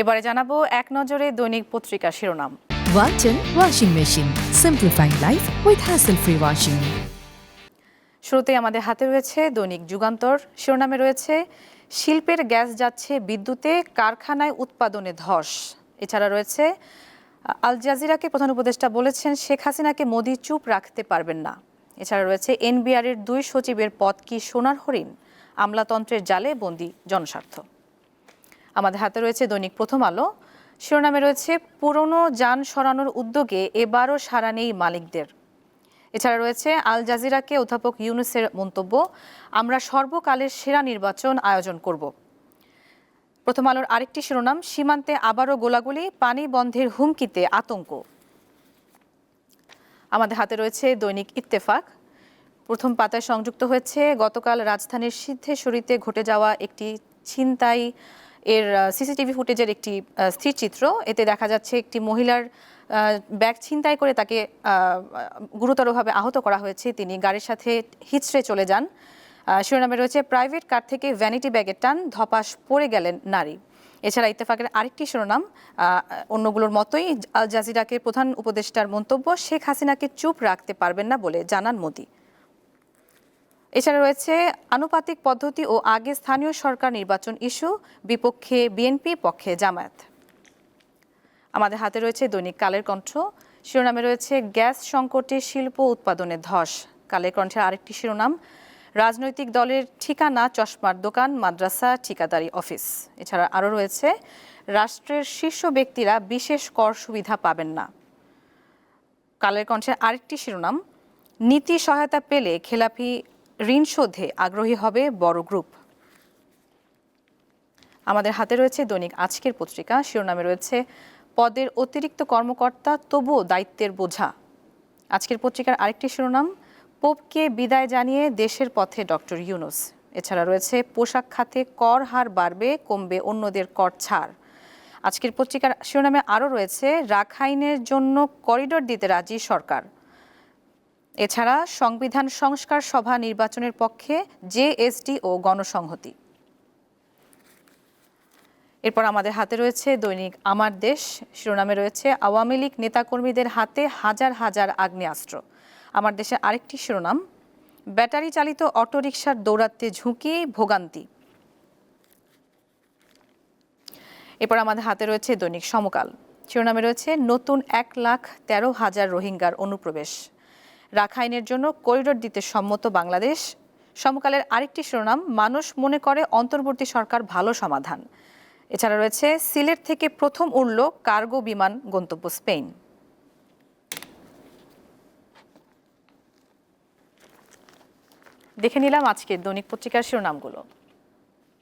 এবারে জানাব এক নজরে দৈনিক পত্রিকা শিরোনাম। Walton Washing Machine. Simplifying life with hassle-free washing শুরুতে আমাদের হাতে রয়েছে দৈনিক যুগান্তর শিরোনামে রয়েছে শিল্পের গ্যাস যাচ্ছে বিদ্যুতে কারখানায় উৎপাদনে ধস। এছাড়া রয়েছে আল জাজিরাকে প্রধান উপদেষ্টা বলেছেন শেখ হাসিনাকে মোদি চুপ রাখতে পারবেন না। এছাড়া রয়েছে এনবিআরের দুই সচিবের পদ কি সোনার হরিণ? আমলাতন্ত্রের জালে বন্দি জনস্বার্থ। আমাদের হাতে রয়েছে দৈনিক প্রথম আলো। শিরোনামে রয়েছে, পুরনো যান সরানোর উদ্যোগে এবারও সারা নেই মালিকদের। এছাড়া রয়েছে, আল জাজিরাকে অধ্যাপক ইউনুসের মন্তব্য, আমরা সর্বকালের সেরা নির্বাচন আয়োজন করব। প্রথম আলোর আরেকটি শিরোনাম, সীমান্তে আবারও গোলাগুলি, পানি বন্ধের হুমকিতে আতঙ্ক। আমাদের হাতে রয়েছে দৈনিক ইত্তেফাক। প্রথম পাতায় সংযুক্ত হয়েছে, গতকাল রাজধানীর সিদ্ধেশ্বরীতে ঘটে যাওয়া একটি ছিনতাই এর সিসিটিভি ফুটেজের একটি আহ, স্থিরচিত্র এতে দেখা যাচ্ছে একটি মহিলার ব্যাগ ছিনতাই করে তাকে গুরুতরভাবে আহত করা হয়েছে। তিনি গাড়ির সাথে হিচড়ে চলে যান। শিরোনামে রয়েছে প্রাইভেট কার থেকে ভ্যানিটি ব্যাগের টান ধপাস পড়ে গেলেন নারী। এছাড়া ইত্তেফাকের আরেকটি শিরোনাম অন্যগুলোর মতোই আল জাজিরাকে প্রধান উপদেষ্টার মন্তব্য শেখ হাসিনাকে চুপ রাখতে পারবেন না বলে জানান মোদি। এছাড়া রয়েছে আনুপাতিক পদ্ধতি ও আগে স্থানীয় সরকার নির্বাচন ইস্যু, বিপক্ষে বিএনপি পক্ষে জামায়াত। আমাদের হাতে রয়েছে দৈনিক কালের কণ্ঠ। শিরোনামে রয়েছে গ্যাস সংকটে শিল্প উৎপাদনে ধস। কালের কণ্ঠের আরেকটি শিরোনাম, রাজনৈতিক দলের ঠিকানা, চশমার দোকান, মাদ্রাসা, ঠিকাদারি অফিস। এছাড়া আরও রয়েছে, রাষ্ট্রের শীর্ষ ব্যক্তিরা বিশেষ কর সুবিধা পাবেন না। কালের কণ্ঠের আরেকটি শিরোনাম, নীতি সহায়তা পেলে খেলাপি ঋণ শোধে আগ্রহী হবে বড় গ্রুপ। আমাদের হাতে রয়েছে দৈনিক আজকের পত্রিকা। শিরোনামে রয়েছে, পদের অতিরিক্ত কর্মকর্তা তবুও দায়িত্বের বোঝা। আজকের পত্রিকার আরেকটি শিরোনাম, পোপকে বিদায় জানিয়ে দেশের পথে ডক্টর ইউনুস। এছাড়া রয়েছে, পোশাক খাতে কর হার বাড়বে, কমবে অন্যদের কর ছাড়। আজকের পত্রিকার শিরোনামে আরও রয়েছে, রাখাইনের জন্য করিডোর দিতে রাজি সরকার। এছাড়া সংবিধান সংস্কার সভা নির্বাচনের পক্ষে জেএসডি ও গণসংহতি। এরপর আমাদের হাতে রয়েছে দৈনিক আমার দেশ। শিরোনামে রয়েছে, আওয়ামী লীগ নেতাকর্মীদের হাতে হাজার হাজার আগ্নেয়াস্ত্র। আমার দেশে আরেকটি শিরোনাম, ব্যাটারি চালিত অটোরিকশার দৌরাত্মে ঝুঁকি, ভোগান্তি। এরপর আমাদের হাতে রয়েছে দৈনিক সমকাল। শিরোনামে রয়েছে, নতুন এক লাখ তেরো হাজার রোহিঙ্গার অনুপ্রবেশ। রাখাইনের জন্য করিডোর দিতে সম্মত বাংলাদেশ। সমকালের আরেকটি শিরোনাম, মানুষ মনে করে অন্তর্বর্তী সরকার ভালো সমাধান। এছাড়া রয়েছে সিলেট থেকে প্রথম উড়ল কার্গো বিমান গন্তব্য স্পেন। দেখে নিলাম আজকের দৈনিক পত্রিকার শিরোনামগুলো।